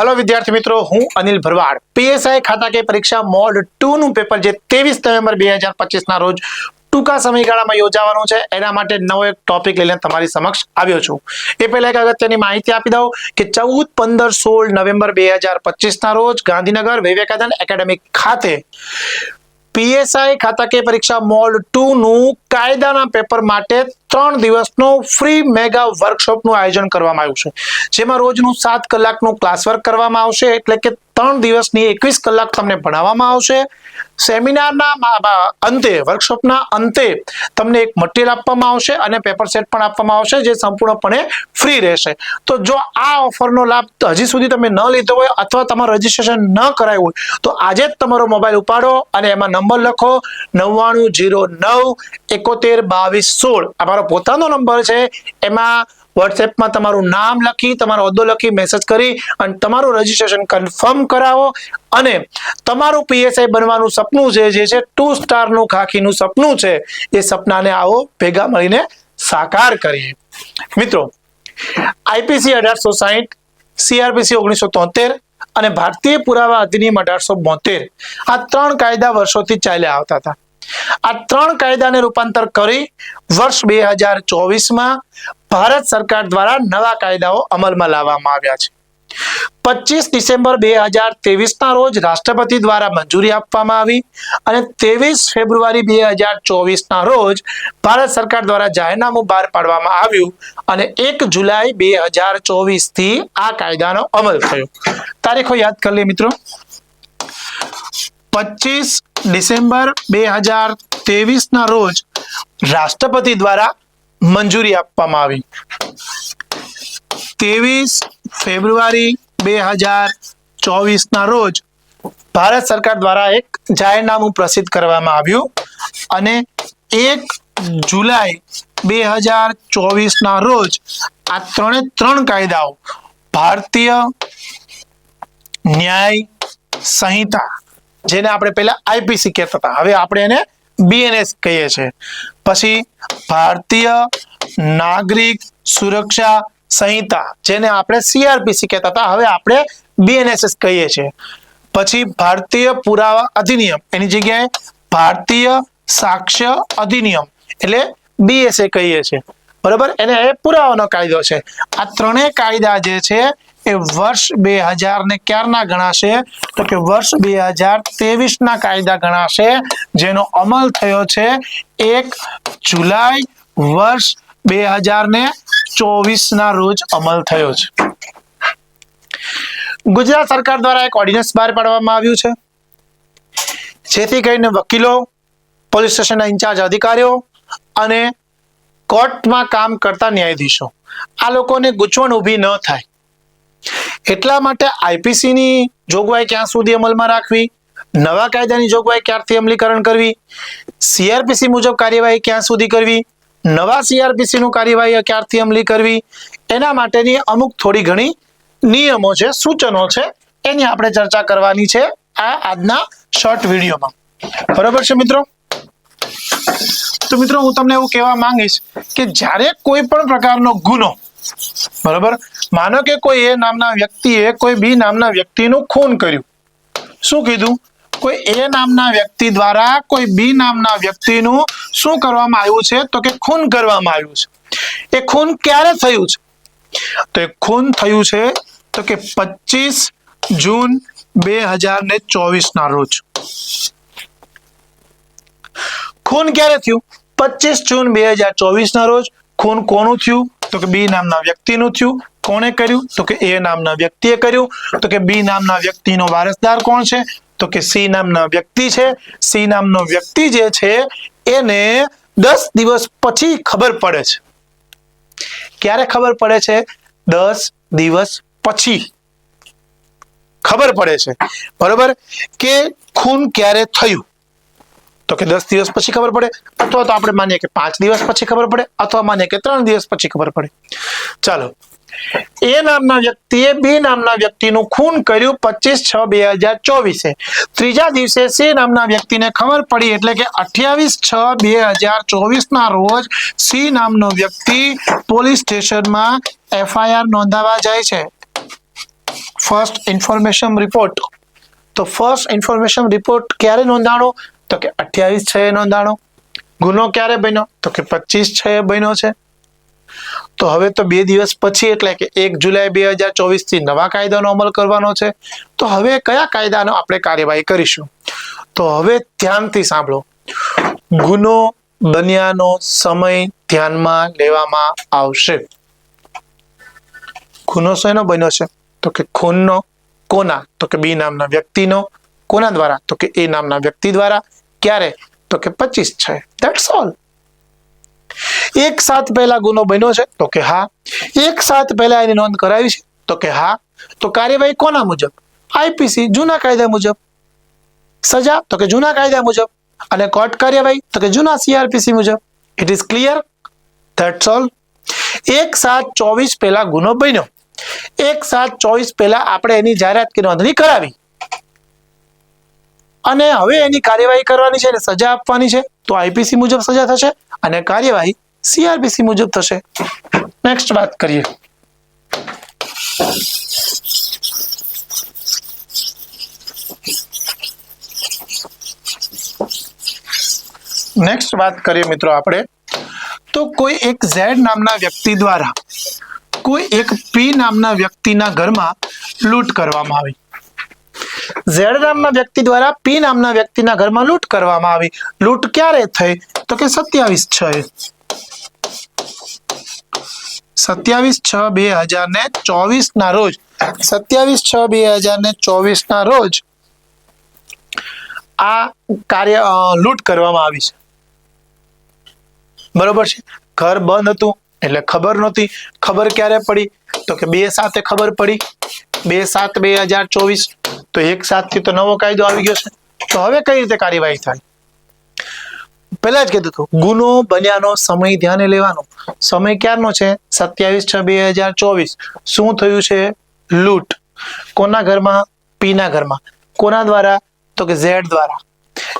Hello વિદ્યાર્થી મિત્રો, હું અનિલ ભરવાડ. પીએસઆઈ ખાતા કે પરીક્ષા મોડ ટુ નું પેપર જે ત્રેવીસ નવેમ્બર બે હજાર પચીસ ના રોજ ટૂંકા સમયગાળામાં યોજાવાનું છે, એના માટે નવો એક ટોપિક લઈને તમારી સમક્ષ આવ્યો છું. એ પહેલા એક અગત્યની માહિતી આપી દઉં કે ચૌદ, પંદર, સોળ નવેમ્બર બે હજાર પચીસના રોજ ગાંધીનગર વિવેકાનંદ એકેડેમી ખાતે પીએસઆઈ ખાતાકીય પરીક્ષા મોડ ટુ નું કાયદાના પેપર માટે ત્રણ દિવસનો ફ્રી મેગા વર્કશોપનું આયોજન કરવામાં આવ્યું છે. જેમાં રોજનું સાત કલાકનું ક્લાસ વર્ક કરવામાં આવશે, એટલે કે ત્રણ દિવસની એકવીસ કલાક તમને ભણાવવામાં આવશે. સેમિનારના અંતે, વર્કશોપના અંતે તમને એક મટીરિયલ આપવામાં આવશે અને પેપર સેટ પણ આપવામાં આવશે જે સંપૂર્ણપણે ફ્રી રહેશે. તો જો આ ઓફરનો લાભ હજી સુધી તમે ન લીધો હોય અથવા તમારું રજીસ્ટ્રેશન ન કરાયું હોય, તો આજે જ તમારો મોબાઈલ ઉપાડો અને એમાં નંબર લખો નવ્વાણું જીરો નવ એકોતેર બાવીસ સોળ. અમારો પોતાનો નંબર છે. એમાં વોટ્સએપમાં તમારું નામ લખી, તમારો હોદ્દો લખી મેસેજ કરી અને તમારું રજીસ્ટ્રેશન કન્ફર્મ કરાવો. અને તમારું પીએસઆઈ બનવાનું સપનું છે જે છે, ટુ સ્ટારનું ખાખીનું સપનું છે, એ સપનાને આવો ભેગા મળીને સાકાર કરીએ. મિત્રો આઈપીસી અઢારસો સાહીઠ સીઆરપીસી ઓગણીસો તોતેર અને ભારતીય પુરાવા અધિનિયમ અઢારસો બોતેર. આ ત્રણ કાયદા વર્ષોથી ચાલ્યા આવતા હતા. આ ત્રણ કાયદાને રૂપાંતર કરી વર્ષ બે હજાર ભારત સરકાર દ્વારા નવા કાયદાઓ અમલમાં લાવવામાં આવ્યા છે. પચીસ ડિસેમ્બર બે હજાર ના રોજ રાષ્ટ્રપતિ દ્વારા મંજૂરી આપવામાં આવી અને ત્રેવીસ ફેબ્રુઆરી બે હજાર ચોવીસના રોજ ભારત સરકાર દ્વારા જાહેરનામું બહાર પાડવામાં આવ્યું અને એક જુલાઈ બે હજાર ચોવીસથી આ કાયદાનો અમલ થયો. તારીખો યાદ કરી લે મિત્રો. પચીસ ડિસેમ્બર બે હજાર ના રોજ રાષ્ટ્રપતિ દ્વારા મંજૂરી આપવામાં આવી. ત્રેવીસ ફેબ્રુઆરી બે હજાર ચોવીસના રોજ ભારત સરકાર દ્વારા એક જાહેરનામું પ્રસિદ્ધ કરવામાં આવ્યું અને એક જુલાઈ બે હજાર ચોવીસ ના રોજ આ ત્રણે ત્રણ કાયદાઓ ભારતીય ન્યાય સંહિતા જેને આપણે પહેલા આઈપીસી કહેતા હતા. હવે આપણે એને બીએનએસ કહીએ છીએ. પછી ભારતીય નાગરિક સુરક્ષા સંહિતા, જેને આપણે સીઆરપીસી કહેતા હતા. હવે આપણે બીએનએસએસ કહીએ છીએ. પછી ભારતીય પુરાવા અધિનિયમ, એની જગ્યાએ ભારતીય સાક્ષ્ય અધિનિયમ, એટલે બીએસએ કહીએ છીએ. બરાબર? એને એ પુરાવાનો કાયદો છે. આ ત્રણેય કાયદા જે છે, એ વર્ષ બે હજાર ને ક્યારના ગણાશે? તો કે વર્ષ બે હજાર ત્રેવીસ ના કાયદા ગણાશે, જેનો અમલ થયો છે એક જુલાઈ વર્ષ બે હજાર ને ચોવીસ ના રોજ અમલ થયો છે. ગુજરાત સરકાર દ્વારા એક ઓર્ડિનન્સ બહાર પાડવામાં આવ્યું છે. જેથી કરીને વકીલો, પોલીસ સ્ટેશનના ઇન્ચાર્જ અધિકારીઓ અને કોર્ટમાં કામ કરતા ન્યાયાધીશો. આ લોકોને ગૂંચવણ ઊભી ન થાય. એટલા માટે આઈપીસીની જોગવાઈ ક્યાં સુધી અમલમાં રાખવી? નવા કાયદાની જોગવાઈ ક્યારથી અમલીકરણ કરવી? સીઆરપીસી મુજબ કાર્યવાહી ક્યાં સુધી કરવી? નવા સીઆરપીસીનું કાર્યવાહી ક્યારથી અમલી કરવી? એના માટેની અમુક થોડી ઘણી નિયમો છે, સૂચનો છે, એની આપણે ચર્ચા કરવાની છે આ આજના શોર્ટ વિડીયોમાં. બરાબર છે મિત્રો? તો મિત્રો હું તમને એવું કહેવા માંગીશ કે જ્યારે કોઈ પણ પ્રકારનો ગુનો, બરાબર? માનો કે કોઈ એ નામના વ્યક્તિએ કોઈ બી નામના વ્યક્તિનું ખૂન કર્યું. શું કીધું? કોઈ એ નામના વ્યક્તિ દ્વારા કોઈ બી નામના વ્યક્તિનું શું કરવામાં આવ્યું છે? તો કે ખૂન કરવામાં આવ્યું છે. એ ખૂન ક્યારે થયું છે? તો એ ખૂન થયું છે, તો કે પચીસ જૂન બે હજાર ને ચોવીસ ના રોજ. ખૂન ક્યારે થયું? પચીસ જૂન બે હજાર ચોવીસ ના રોજ ખૂન કોનું થયું? તો કે બી નામના વ્યક્તિનું થયું. કોણે કર્યું? તો કે એ નામના વ્યક્તિએ કર્યું. તો કે બી નામના વ્યક્તિનો વારસદાર કોણ છે? તો કે સી નામના વ્યક્તિ છે. સી નામનો વ્યક્તિ જે છે, એને દસ દિવસ પછી ખબર પડે છે. ક્યારે ખબર પડે છે? દસ દિવસ પછી. ખબર પડે છે. બરોબર? કે ખૂન ક્યારે થયું? તો કે દસ દિવસ પછી ખબર પડે? અથવા તો આપણે માનીએ કે પાંચ દિવસ પછી ખબર પડે, અથવા માનીએ કે ત્રણ દિવસ પછી ખબર પડે. ચાલો. એ નામના વ્યક્તિએ બી નામના વ્યક્તિનું ખૂન કર્યું પચીસ છ બે હજાર ચોવીસે. ત્રીજા દિવસે સી નામના વ્યક્તિને ખબર પડી એટલે કે અઠ્યાવીસ છ બે હજાર ચોવીસ ના રોજ સી નામનો વ્યક્તિ પોલીસ સ્ટેશનમાં એફઆઈઆર નોંધાવા જાય છે. ફર્સ્ટ ઇન્ફોર્મેશન રિપોર્ટ તો ફર્સ્ટ ઇન્ફોર્મેશન રિપોર્ટ ક્યારે નોંધાણો? તો કે અઠ્યાવીસ છ એ નોંધાણો ગુનો ક્યારે બન્યો? તો કે પચીસ છ એ બન્યો છે. તો હવે તો બે દિવસ પછી એટલે કે એક જુલાઈ બે હજાર ચોવીસથી નવા કાયદાનો અમલ કરવાનો છે. તો હવે કયા કાયદાનો આપણે કાર્યવાહી કરીશું? તો હવે ધ્યાનથી સાંભળો. ગુનો બન્યાનો સમય ધ્યાનમાં લેવામાં આવશે. ગુનો શેનો બન્યો છે? તો કે ખૂનનો કોના? તો કે બી નામના વ્યક્તિનો. કોના દ્વારા? તો કે એ નામના વ્યક્તિ દ્વારા. ક્યારે? તો કે પચીસ છે. ધેટ્સ ઓલ એક સાત પહેલા ગુનો બન્યો છે, તો કે હા. એક સાત પહેલા એની નોંધ કરાવી છે, તો કે હા. તો કાર્યવાહી કોના મુજબ? આઈપીસી, જૂના કાયદા મુજબ. સજા, તો કે જૂના કાયદા મુજબ. અને કોર્ટ કાર્યવાહી, તો કે જૂના સીઆરપીસી મુજબ. It is clear that's all એક સાત ચોવીસ પહેલા ગુનો બન્યો. એક સાત ચોવીસ પહેલા આપણે એની જાહેરાત કે નોંધણી કરાવી. અને હવે એની કાર્યવાહી કરવાની છે અને સજા આપવાની છે. તો આઈપીસી મુજબ સજા થશે અને કાર્યવાહી સીઆરપીસી મુજબ થશે. નેક્સ્ટ વાત કરીએ. નેક્સ્ટ વાત કરીએ મિત્રો આપણે. તો કોઈ એક ઝેડ નામના વ્યક્તિ દ્વારા કોઈ એક પી નામના વ્યક્તિના ઘરમાં લૂંટ કરવામાં આવી. ઝેડ નામના વ્યક્તિ દ્વારા પી નામના વ્યક્તિના ઘરમાં લૂંટ કરવામાં આવી. લૂંટ ક્યારે થઈ? તો કે સત્યાવીસ છ સત્યાવીસ છ બે હજાર ને ચોવીસ ના રોજ. સત્યાવીસ છ બે હજાર ને ચોવીસ ના રોજ આ કાર્ય લૂંટ કરવામાં આવી છે. બરોબર છે? ઘર બંધ હતું. એટલે ખબર નહોતી. ખબર ક્યારે પડી? તો કે બે સાથે ખબર પડી. બે સાત બે હજાર ચોવીસ. તો એક થી તો નવો કાયદો આવી ગયો છે. તો હવે કઈ રીતે કાર્યવાહી થાય? પહેલા જ કીધું હતું, ગુનો બન્યાનો સમય ધ્યાને લેવાનો. સમય ક્યારનો છે? સત્યાવીસ છ બે હજાર ચોવીસ. શું થયું છે? લૂંટ. કોના ઘરમાં? પીના ઘરમાં. કોના દ્વારા? તો કે ઝેડ દ્વારા.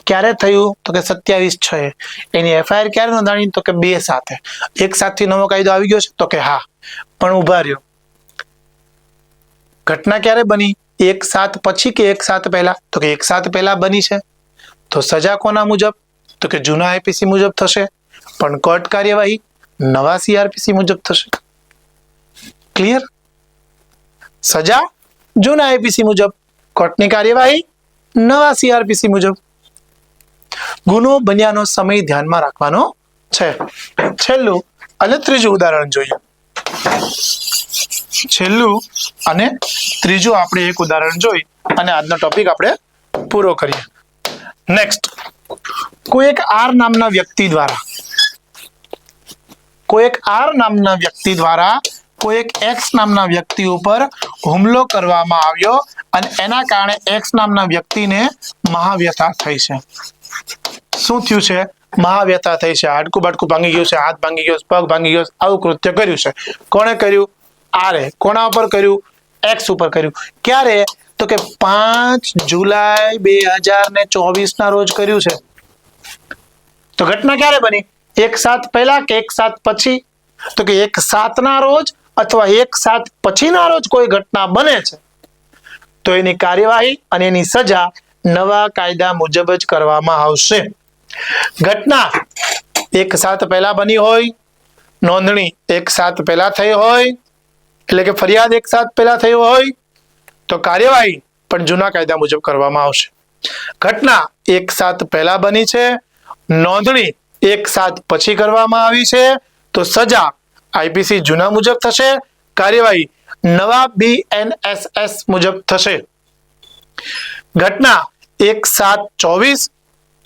ક્યારે થયું? તો કે સત્યાવીસ છ એ. એની એફઆઈઆર ક્યારે નોંધાણી? તો કે બે સાથે એક સાથથી નવો કાયદો આવી ગયો છે? તો કે હા. પણ ઊભા રહ્યો. ઘટના ક્યારે બની? એક સાત પછી કે એક સાત પહેલા? તો કે એક સાત પહેલા બની છે. તો સજા કોના મુજબ? તો કે જૂના આઈપીસી મુજબ થશે. પણ કોર્ટ કાર્યવાહી નવા સીઆરપીસી મુજબ થશે. ક્લિયર સજા જૂના આઈપીસી મુજબ. કોર્ટની કાર્યવાહી નવા સીઆરપીસી મુજબ. ગુનો બન્યાનો સમય ધ્યાનમાં રાખવાનો છે. છેલ્લું અને ત્રીજું ઉદાહરણ જોઈએ. છેલ્લું અને ત્રીજું આપણે એક ઉદાહરણ જોઈ અને આજનો ટોપિક આપણે પૂરો કરીએ. નેક્સ્ટ કોઈ એક આર નામના વ્યક્તિ દ્વારા, કોઈ એક આર નામના વ્યક્તિ દ્વારા, કોઈ એક એક્સ નામના વ્યક્તિ ઉપર હુમલો કરવામાં આવ્યો અને એના કારણે એક્સ નામના વ્યક્તિને મહાવ્યથા થઈ છે. શું થયું છે? મહાવ્યથા થઈ છે, હાડકું બાડકું ભાંગી ગયું છે, હાથ ભાંગી ગયો પગ ભાંગી ગયો આવું કૃત્ય કર્યું છે. કોણે કર્યું? આરે, કોના ઉપર કર્યું? એક્સ ઉપર કર્યું. ક્યારે? તો કે પાંચ જુલાઈ બે હજાર ને ચોવીસ ના રોજ કર્યું છે. તો ઘટના ક્યારે બની? એક સાત પહેલા કે એક સાત પછી? તો કે એક સાતના રોજ અથવા એક સાત પછીના રોજ કોઈ ઘટના બને છે? તો એની કાર્યવાહી અને એની સજા નવા કાયદા મુજબ જ કરવામાં આવશે. ઘટના. એક સાત પહેલા બની હોય, નોંધણી એક સાત પહેલા થઈ હોય, એટલે કે ફરિયાદ એક સાત પહેલા થઈ હોય, તો કાર્યવાહી પણ જૂના કાયદા મુજબ કરવામાં આવશે. ઘટના એક સાત પહેલા બની છે, નોંધણી એક સાત પછી કરવામાં આવી છે, તો સજા આઈપીસી જૂના મુજબ થશે, કાર્યવાહી નવા બીએનએસએસ મુજબ થશે. ઘટના એક સાત ચોવીસ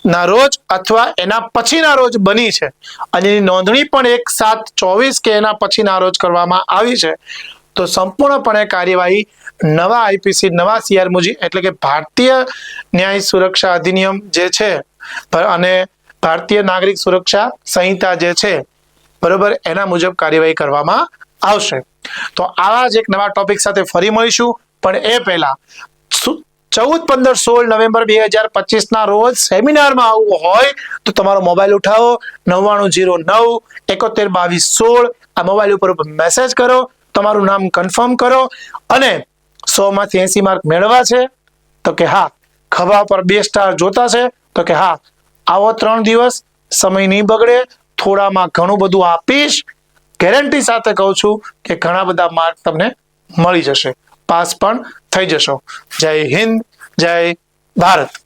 ના રોજ અથવા એના પછીના રોજ બની છે. અને એની નોંધણી પણ એક સાત ચોવીસ કે એના પછીના રોજ કરવામાં આવી છે. તો સંપૂર્ણપણે કાર્યવાહી નવા આઈપીસી, નવા સીઆર મુજી એટલે કે ભારતીય ન્યાય સુરક્ષા અધિનિયમ જે છે, અને ભારતીય નાગરિક સુરક્ષા સંહિતા જે છે, બરોબર, એના મુજબ કાર્યવાહી કરવામાં આવશે. તો આવા જ એક નવા ટોપિક સાથે ફરી મળીશું. પણ એ પહેલા ચૌદ, પંદર, સોળ નવેમ્બર બે હજાર પચીસ ના રોજ સેમિનારમાં આવવું હોય તો તમારો મોબાઈલ ઉઠાવો. નવ્વાણું જીરો નવ, એકોતેર, બાવીસ, સોળ આ મોબાઈલ ઉપર મેસેજ કરો. તમારું નામ કન્ફર્મ કરો. અને સો માંથી એસી માર્ક મેળવવા છે. તો કે હા, ખભા પર બે સ્ટાર જોતા છે. તો કે હા, આવો ત્રણ દિવસ સમય નહીં બગડે. થોડામાં ઘણું બધું આપીશ. ગેરંટી સાથે કહું છું કે ઘણા બધા માર્ક તમને મળી જશે. પાસ પણ થઈ જશો. જય હિન્દ જય ભારત.